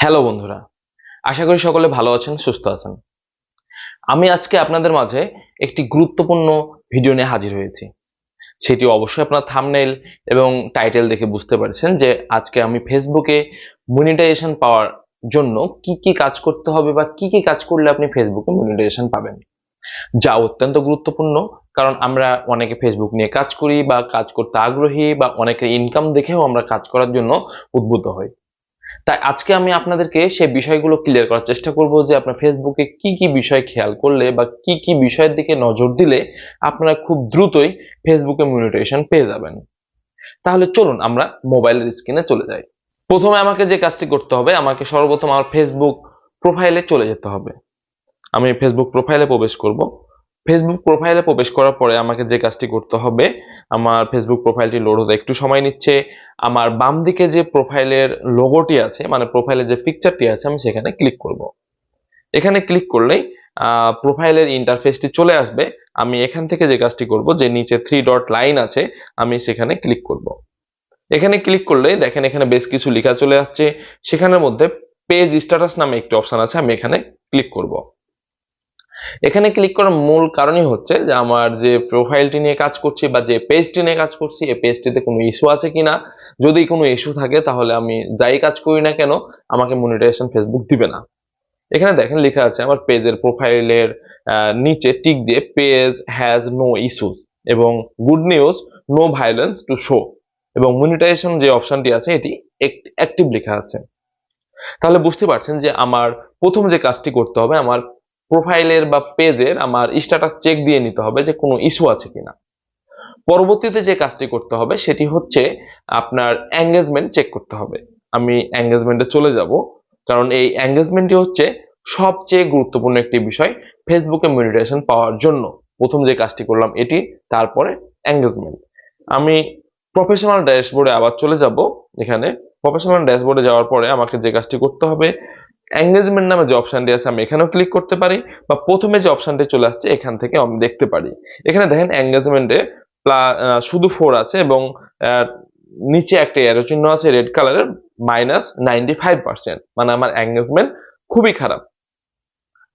Hello বন্ধুরা, আশা করি সকলে ভালো আছেন, সুস্থ আছেন। আমি আজকে আপনাদের মাঝে একটি গুরুত্বপূর্ণ ভিডিও নিয়ে হাজির হয়েছি। সেটি অবশ্যই আপনার থামনেল এবং টাইটেল দেখে বুঝতে পারছেন যে আজকে আমি ফেসবুকে মনিটাইজেশন পাওয়ার জন্য কি কি কাজ করতে হবে বা কি কি কাজ করলে আপনি ফেসবুকে মনিটাইজেশন পাবেন। যা অত্যন্ত গুরুত্বপূর্ণ, কারণ আমরা অনেকে ফেসবুক নিয়ে কাজ করি বা কাজ করতে আগ্রহী বা অনেকের ইনকাম দেখেও আমরা কাজ করার জন্য উদ্বুদ্ধ হই। তাই আজকে আমি আপনাদেরকে সেই বিষয়গুলো ক্লিয়ার করার চেষ্টা করব যে আপনার ফেসবুকে কি কি বিষয় খেয়াল করলে বা কি কি বিষয়ের দিকে নজর দিলে আপনারা খুব দ্রুতই ফেসবুকে মনিটাইজেশন পেয়ে যাবেন। তাহলে চলুন আমরা মোবাইলের স্ক্রিনে চলে যাই। প্রথমে আমাকে যে কাজটি করতে হবে, আমাকে সর্বপ্রথম আমার ফেসবুক প্রোফাইলে চলে যেতে হবে। আমি ফেসবুক প্রোফাইলে প্রবেশ করব। ফেসবুক প্রোফাইলে প্রবেশ করার পরে আমাকে যে কাজটি করতে হবে, আমার ফেসবুক প্রোফাইলটি লোড হতে একটু সময় নিচ্ছে। আমার বাম দিকে যে প্রোফাইলের লোগোটি আছে মানে প্রোফাইলের যে পিকচারটি আছে, আমি সেখানে ক্লিক করব। এখানে ক্লিক করলেই প্রোফাইলের ইন্টারফেসটি চলে আসবে। আমি এখান থেকে যে কাজটি করব, যে নিচে থ্রি ডট লাইন আছে, আমি সেখানে ক্লিক করব। এখানে ক্লিক করলে দেখেন এখানে বেশ কিছু লেখা চলে আসছে। সেখানের মধ্যে পেজ স্ট্যাটাস নামে একটি অপশন আছে, আমি এখানে ক্লিক করব। এখানে ক্লিক করার মূল কারণই হচ্ছে যে আমার যে প্রোফাইলটি নিয়ে কাজ করছি বা যে পেজটি নিয়ে কাজ করছি, এই পেজটিতে কোনো ইস্যু আছে কিনা? যদি কোনো ইস্যু থাকে, তাহলে আমি যাই কাজ করি না কেন, আমাকে মনিটাইজেশন ফেসবুক দিবে না। এখানে দেখেন লেখা আছে, আমার পেজের প্রোফাইলের নিচে টিক দিয়ে পেজ হ্যাজ নো ইস্যুস এবং good news no violence to show এবং মনিটাইজেশন যে অপশনটি আছে, এটি অ্যাক্টিভ লেখা আছে। তাহলে বুঝতে পারছেন যে আমার প্রথম যে কাজটি করতে হবে, আমার প্রোফাইলের বা পেজের আমার স্ট্যাটাস চেক দিয়ে নিতে হবে যে কোনো ইস্যু আছে কিনা। পরবর্তীতে যে কাজটি করতে হবে সেটি হচ্ছে আপনার এঙ্গেজমেন্ট চেক করতে হবে। আমি এঙ্গেজমেন্টে চলে যাব, কারণ এই এঙ্গেজমেন্টটি হচ্ছে সবচেয়ে গুরুত্বপূর্ণ একটি বিষয় ফেসবুকে মনিটাইজেশন পাওয়ার জন্য। প্রথম যে কাজটি করলাম এটি, তারপরে এঙ্গেজমেন্ট আমি প্রফেশনাল ড্যাশবোর্ডে আবার চলে যাব। এখানে প্রফেশনাল ড্যাশবোর্ডে যাওয়ার পরে আমাকে যে কাজটি করতে হবে এঙ্গেজমেন্ট নামে যে অপশনটি আছে, আমি এখানেও ক্লিক করতে পারি বা প্রথমে যে অপশনটি চলে আসছে, এখান থেকে আমি দেখতে পারি। এখানে দেখেন এঙ্গেজমেন্টে শুধু ফোর আছে এবং নিচে একটা এরো চিহ্ন আছে রেড কালারের মাইনাস নাইনটি ফাইভ পার্সেন্ট মানে আমার এঙ্গেজমেন্ট খুবই খারাপ।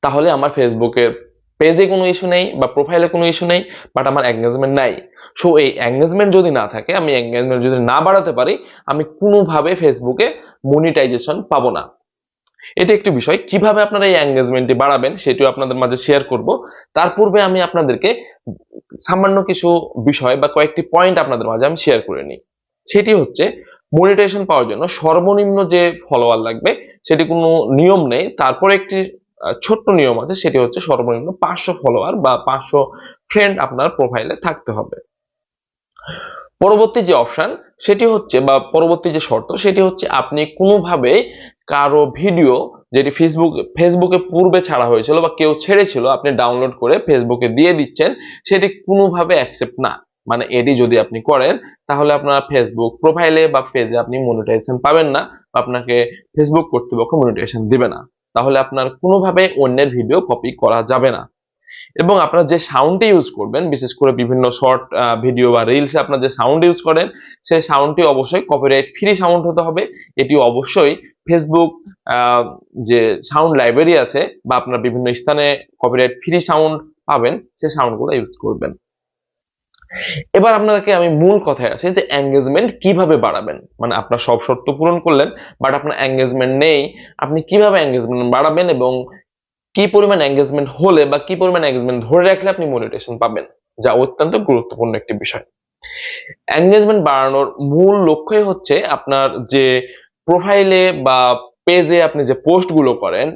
তাহলে আমার ফেসবুকের পেজে কোনো ইস্যু নেই বা প্রোফাইলে কোনো ইস্যু নেই বাট আমার এঙ্গেজমেন্ট নাই। সো এই এঙ্গেজমেন্ট যদি না থাকে, আমি এঙ্গেজমেন্ট যদি না বাড়াতে পারি, আমি কোনোভাবে ফেসবুকে মনিটাইজেশন পাবো না। এটা একটি বিষয়। কীভাবে আপনারা এই এঙ্গেজমেন্টটি বাড়াবেন সেটিও আপনাদের মাঝে শেয়ার করব। তার পূর্বে আমি আপনাদেরকে সামান্য কিছু বিষয় বা কয়েকটি পয়েন্ট আপনাদের মাঝে আমি শেয়ার করে নিই। সেটি হচ্ছে মনিটাইজেশন পাওয়ার জন্য সর্বনিম্ন যে ফলোয়ার লাগবে, সেটি কোনো নিয়ম নেই। তারপরে একটি ছোট্ট নিয়ম আছে, সেটি হচ্ছে সর্বনিম্ন পাঁচশো ফলোয়ার বা পাঁচশো ফ্রেন্ড আপনার প্রোফাইলে থাকতে হবে। পরবর্তী যে অপশন সেটি হচ্ছে বা পরবর্তী যে শর্ত সেটি হচ্ছে আপনি কোনোভাবে কারও ভিডিও যেটি ফেসবুক ফেসবুকে পূর্বে ছাড়া হয়েছিল বা কেউ ছেড়েছিল, আপনি ডাউনলোড করে ফেসবুকে দিয়ে দিচ্ছেন, সেটি কোনোভাবে অ্যাকসেপ্ট না। মানে এটি যদি আপনি করেন, তাহলে আপনার ফেসবুক প্রোফাইলে বা পেজে আপনি মনিটাইজেশন পাবেন না বা আপনাকে ফেসবুক কর্তৃপক্ষ মনিটাইজেশন দিবে না। তাহলে আপনার কোনোভাবে অন্যের ভিডিও কপি করা যাবে না। এবং আপনারা যে সাউন্ডটি ইউজ করবেন, বিশেষ করে বিভিন্ন শর্ট ভিডিও বা রিলসে আপনার যে সাউন্ড ইউজ করেন, সেই সাউন্ডটি অবশ্যই কপিরাইট ফ্রি সাউন্ড হতে হবে। এটি অবশ্যই ফেসবুক যে সাউন্ড লাইব্রেরি আছে বা আপনার বিভিন্ন স্থানে কপিরাইট ফ্রি সাউন্ড পাবেন, সেই সাউন্ডগুলো ইউজ করবেন। এবার আপনাকে আমি মূল কথায় আসি যে এঙ্গেজমেন্ট কীভাবে বাড়াবেন। মানে আপনার সব শর্ত পূরণ করলেন বাট আপনার এঙ্গেজমেন্ট নেই। আপনি কীভাবে এঙ্গেজমেন্ট বাড়াবেন এবং কি পরিমাণ এঙ্গেজমেন্ট হলে বা কি পরিমাণ এঙ্গেজমেন্ট ধরে রাখলে আপনি মনিটেশন পাবেন, যা অত্যন্ত গুরুত্বপূর্ণ একটি বিষয়। এঙ্গেজমেন্ট বাড়ানোর মূল লক্ষ্যই হচ্ছে আপনার যে প্রোফাইলে বা পেজে আপনি যে পোস্টগুলো করেন,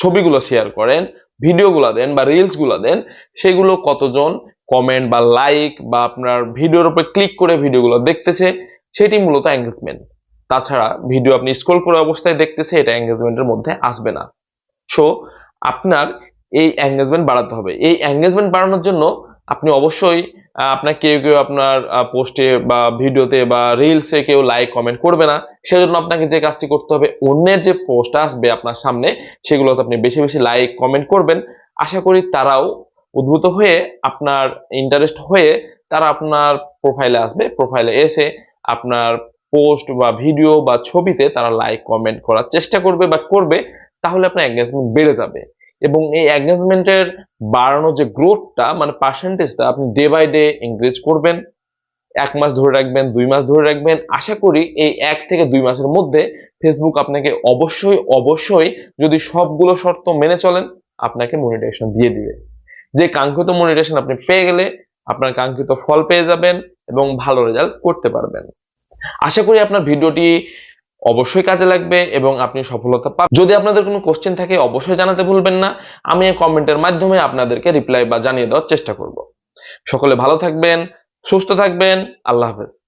ছবিগুলো শেয়ার করেন ভিডিওগুলো দেন বা রিলসগুলো দেন, সেগুলো কতজন কমেন্ট বা লাইক বা আপনার ভিডিওর উপরে ক্লিক করে ভিডিওগুলো দেখতেছে, সেটি মূলত এঙ্গেজমেন্ট তাছাড়া ভিডিও আপনি স্ক্রল করে অবস্থায় দেখতেছে, এটা এঙ্গেজমেন্টের মধ্যে আসবে না। সো আপনার এই এঙ্গেজমেন্ট বাড়াতে হবে। এই এঙ্গেজমেন্ট বাড়ানোর জন্য আপনি অবশ্যই আপনার কেউ কেউ আপনার পোস্টে বা ভিডিওতে বা রিলসে কেউ লাইক কমেন্ট করবে না। সেজন্য আপনাকে যে কাজটি করতে হবে, অন্যের যে পোস্ট আসবে আপনার সামনে, সেগুলোতে আপনি বেশি বেশি লাইক কমেন্ট করবেন। আশা করি তারাও উদ্ভূত হয়ে আপনার ইন্টারেস্ট হয়ে তারা আপনার প্রোফাইলে আসবে। প্রোফাইলে এসে আপনার পোস্ট বা ভিডিও বা ছবিতে তারা লাইক কমেন্ট করার চেষ্টা করবে বা করবে। তাহলে আপনার এঙ্গেজমেন্ট বেড়ে যাবে। এবং এই এঙ্গেজমেন্টের বাড়ানোর যে গ্রোথটা মানে পার্সেন্টেজটা আপনি ডে বাই ডে এনক্রিজ করবেন, এক মাস ধরে রাখবেন, দুই মাস ধরে রাখবেন, আশা করি এই এক থেকে দুই মাসের মধ্যে ফেসবুক আপনাকে অবশ্যই অবশ্যই যদি সবগুলো শর্ত মেনে চলেন, আপনাকে মনিটাইজেশন দিয়ে দিবে। যে কাঙ্ক্ষিত মনিটাইজেশন আপনি পেয়ে গেলে, আপনার কাঙ্ক্ষিত ফল পেয়ে যাবেন এবং ভালো রেজাল্ট করতে পারবেন। আশা করি আপনার ভিডিওটি অবশ্যই কাজে লাগবে এবং আপনি সফলতা পাবেন। যদি আপনাদের কোনো কোশ্চেন থাকে, অবশ্যই জানাতে ভুলবেন না। আমি এই কমেন্টের মাধ্যমে আপনাদেরকে রিপ্লাই বা জানিয়ে দেওয়ার চেষ্টা করব। সকলে ভালো থাকবেন, সুস্থ থাকবেন। আল্লাহ হাফেজ।